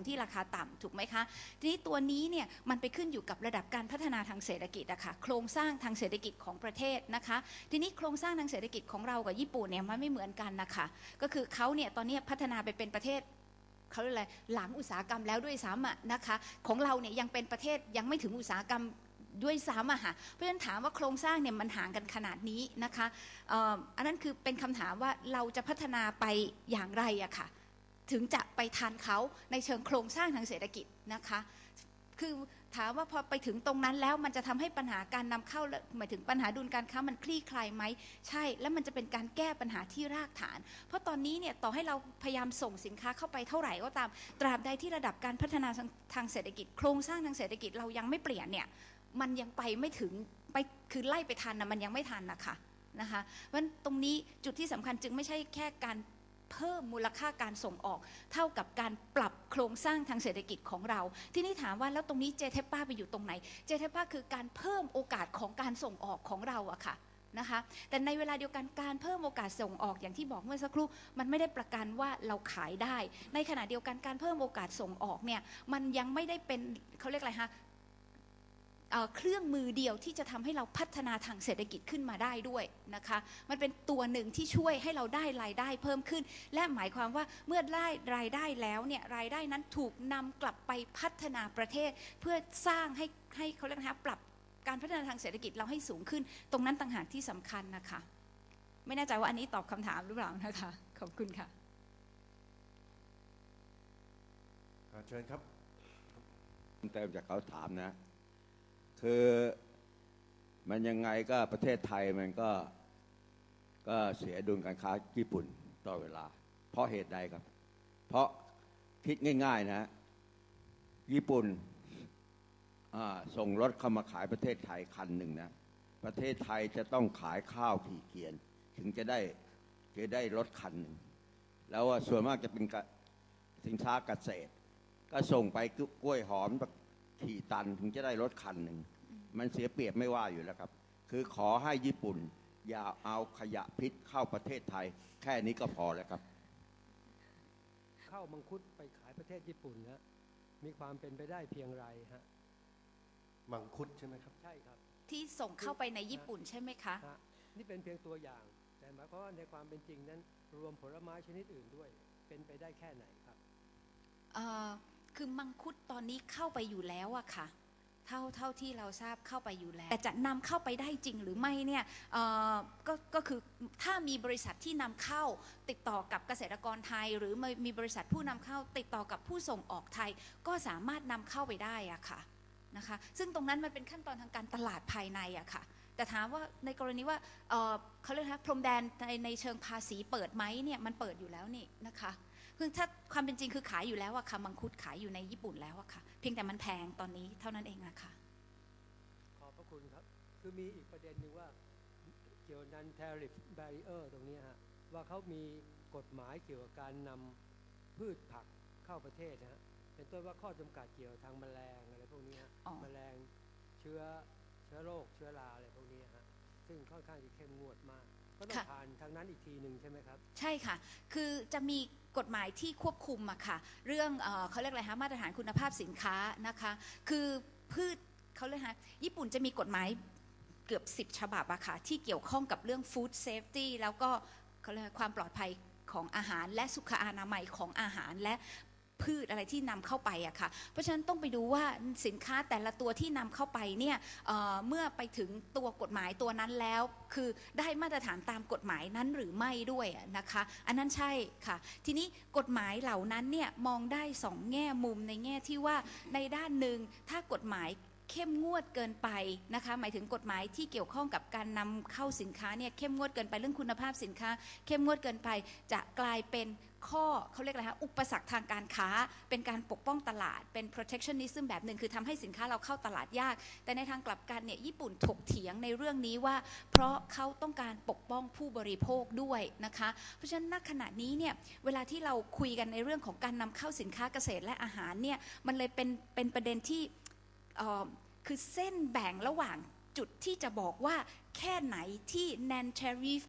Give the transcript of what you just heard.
มที่ราคาต่ำถูกไหมคะ ทีนี้ตัวนี้เนี่ยมันไปขึ้นอยู่กับระดับการพัฒนาทางเศรษฐกิจอะค่ะโครงสร้างทางเศรษฐกิจของประเทศนะคะ ทีนี้โครงสร้างทางเศรษฐกิจของเรากับญี่ปุ่นเนี่ยมันไม่เหมือนกันนะคะก็คือเขาเนี่ยตอนนี้พัฒนาไปเป็นประเทศเขาเรียกอะไรหลังอุตสาหกรรมแล้วด้วยซ้ำอะนะคะของเราเนี่ยยังเป็นประเทศยังไม่ถึงอุตสาหกรรมด้วยซ้ำอะค่ะ เพราะฉะนั้นถามว่าโครงสร้างเนี่ยมันห่างกันขนาดนี้นะคะอ,อ,อันนั้นคือเป็นคำถามว่าเราจะพัฒนาไปอย่างไรอะค่ะ ถึงจะไปทันเขาในเชิงโครงสร้างทางเศรษฐกิจนะคะ คือถามว่าพอไปถึงตรงนั้นแล้วมันจะทำให้ปัญหาการนำเข้าและหมายถึงปัญหาดุลการค้ามันคลี่คลายไหมใช่ แล้วมันจะเป็นการแก้ปัญหาที่รากฐาน เพราะตอนนี้เนี่ยต่อให้เราพยายามส่งสินค้าเข้าไปเท่าไหร่ก็ตาม ตราบใดที่ระดับการพัฒนาทางเศรษฐกิจ โครงสร้างทางเศรษฐกิจเรายังไม่เปลี่ยนเนี่ยมันยังไปไม่ถึงไปคือไล่ไปทันนะมันยังไม่ทันนะคะนะคะเพราะฉะนั้นตรงนี้จุดที่สำคัญจึงไม่ใช่แค่การ พิ่มมูลค่าการส่งออก เท่ากับการปรับโครงสร้างทางเศรษฐกิจของเรา ที่นี่ถามว่าแล้วตรงนี้เจเทปป้าไปอยู่ตรงไหน เจเทปป้าคือการเพิ่มโอกาสของการส่งออกของเราอะค่ะนะคะแต่ในเวลาเดียวกันการเพิ่มโอกาสส่งออกอย่างที่บอกเมื่อสักครู่มันไม่ได้ประกันว่าเราขายได้ ในขณะเดียวกันการเพิ่มโอกาสส่งออกเนี่ยมันยังไม่ได้เป็นเขาเรียกอะไรฮะ เครื่องมือเดียวที่จะทำให้เราพัฒนาทางเศรษฐกิจขึ้นมาได้ด้วยนะคะ มันเป็นตัวหนึ่งที่ช่วยให้เราได้รายได้เพิ่มขึ้น และหมายความว่าเมื่อได้รายได้แล้วเนี่ยรายได้นั้นถูกนำกลับไปพัฒนาประเทศ เพื่อสร้างให้ให้เขาเรียกนะคะปรับการพัฒนาทางเศรษฐกิจเราให้สูงขึ้น ตรงนั้นต่างหากที่สำคัญนะคะ ไม่แน่ใจว่าอันนี้ตอบคำถามหรือเปล่านะคะขอบคุณค่ะเชิญครับเติมจากเขาถามนะ คือมันยังไงก็ประเทศไทยมันก็ก็เสียดุลการค้าญี่ปุ่นตลอดเวลา เพราะเหตุใดครับ เพราะคิดง่าย ๆนะ ญี่ปุ่นส่งรถเข้ามาขายประเทศไทยคันหนึ่งนะ ประเทศไทยจะต้องขายข้าวขี่เกียน ถึงจะได้จะได้รถคันหนึ่ง แล้วส่วนมากจะเป็นสินค้าเกษตร ก็ส่งไปกล้วยหอมขี่ตันถึงจะได้รถคันหนึ่ง มันเสียเปรียบไม่ว่าอยู่แล้วครับ คือขอให้ญี่ปุ่น อย่าเอาขยะพิษเข้าประเทศไทย แค่นี้ก็พอแล้วครับ เข้ามังคุดไปขายประเทศญี่ปุ่นนะมีความเป็นไปได้เพียงไรฮะมังคุดใช่ไหมครับ ใช่ครับที่ส่งเข้าไปในญี่ปุ่นใช่ไหมคะ ฮะนี่เป็นเพียงตัวอย่าง แต่หมายความว่าในความเป็นจริงนั้น รวมผลไม้ชนิดอื่นด้วย เป็นไปได้แค่ไหนครับ เอ่อ คือมังคุดตอนนี้เข้าไปอยู่แล้วอะค่ะ เท่าเท่าที่เราทราบเข้าไปอยู่แล้ว แต่จะนำเข้าไปได้จริงหรือไม่เนี่ยเออก็ก็คือถ้ามีบริษัทที่นำเข้าติดต่อกับเกษตรกรไทย หรือมีบริษัทผู้นำเข้าติดต่อกับผู้ส่งออกไทย ก็สามารถนำเข้าไปได้อะค่ะนะคะซึ่งตรงนั้นมันเป็นขั้นตอนทางการตลาดภายในอะค่ะแต่ถามว่าในกรณีว่าเออเขาเรียกนะพรมแดนในในเชิงภาษีเปิดไหมเนี่ยมันเปิดอยู่แล้วนี่นะคะ คือถ้าความเป็นจริงคือขายอยู่แล้วอะค่ะมังคุดขายอยู่ในญี่ปุ่นแล้วอะค่ะ เพียงแต่มันแพงตอนนี้เท่านั้นเองอะค่ะขอบพระคุณครับ คือมีอีกประเด็นหนึ่งว่าเกี่ยวนัน tariff barrier ตรงนี้ฮะว่าเขามีกฎหมายเกี่ยวกับการนำพืชผักเข้าประเทศนะฮะเป็นต้นว่าข้อจำกัดเกี่ยวทางแมลงอะไรพวกนี้ฮะอ๋อแมลงเชื้อเชื้อโรคเชื้อราอะไรพวกนี้ฮะซึ่งค่อนข้างจะเข้มงวดมากก็ต้องผ่านทางนั้นอีกทีหนึ่งใช่ไหมครับ ใช่ค่ะ คือจะมี กฎหมายที่ควบคุมอะค่ะ เรื่องเออเขาเรียกอะไรคะมาตรฐานคุณภาพสินค้านะคะ คือพืชเขาเรียกฮะญี่ปุ่นจะมีกฎหมายเกือบ 10 ฉบับอะค่ะ ที่เกี่ยวข้องกับเรื่อง food safety แล้วก็เขาเรียกความปลอดภัยของอาหารและสุขอนามัยของอาหารและ พืชอะไรที่นำเข้าไปอะค่ะ เพราะฉะนั้นต้องไปดูว่าสินค้าแต่ละตัวที่นำเข้าไปเนี่ยเเมื่อไปถึงตัวกฎหมายตัวนั้นแล้ว คือได้มาตรฐานตามกฎหมายนั้นหรือไม่ด้วยนะคะ อันนั้นใช่ค่ะ ทีนี้กฎหมายเหล่านั้นเนี่ยมองได้สองแง่มุมในแง่ที่ว่าในด้านหนึ่งถ้ากฎหมายเข้มงวดเกินไปนะคะหมายถึงกฎหมายที่เกี่ยวข้องกับการนำเข้าสินค้าเนี่ยเข้มงวดเกินไปเรื่องคุณภาพสินค้า เข้มงวดเกินไปจะกลายเป็น ข้อเขาเรียกอะไรคะอุปสรรคทางการค้า เป็นการปกป้องตลาดเป็น protectionism แบบหนึ่งคือทำให้สินค้าเราเข้าตลาดยาก แต่ในทางกลับกันเนี่ยญี่ปุ่นถกเถียงในเรื่องนี้ว่า เพราะเขาต้องการปกป้องผู้บริโภคด้วยนะคะ เพราะฉะนั้นณขณะนี้เนี่ยเวลาที่เราคุยกันในเรื่องของการนำเข้าสินค้าเกษตรและอาหารเนี่ยมันเลยเป็นเป็นประเด็นที่อ่อคือเส้นแบ่งระหว่างจุดที่จะบอกว่าแค่ไหนที่ non tariff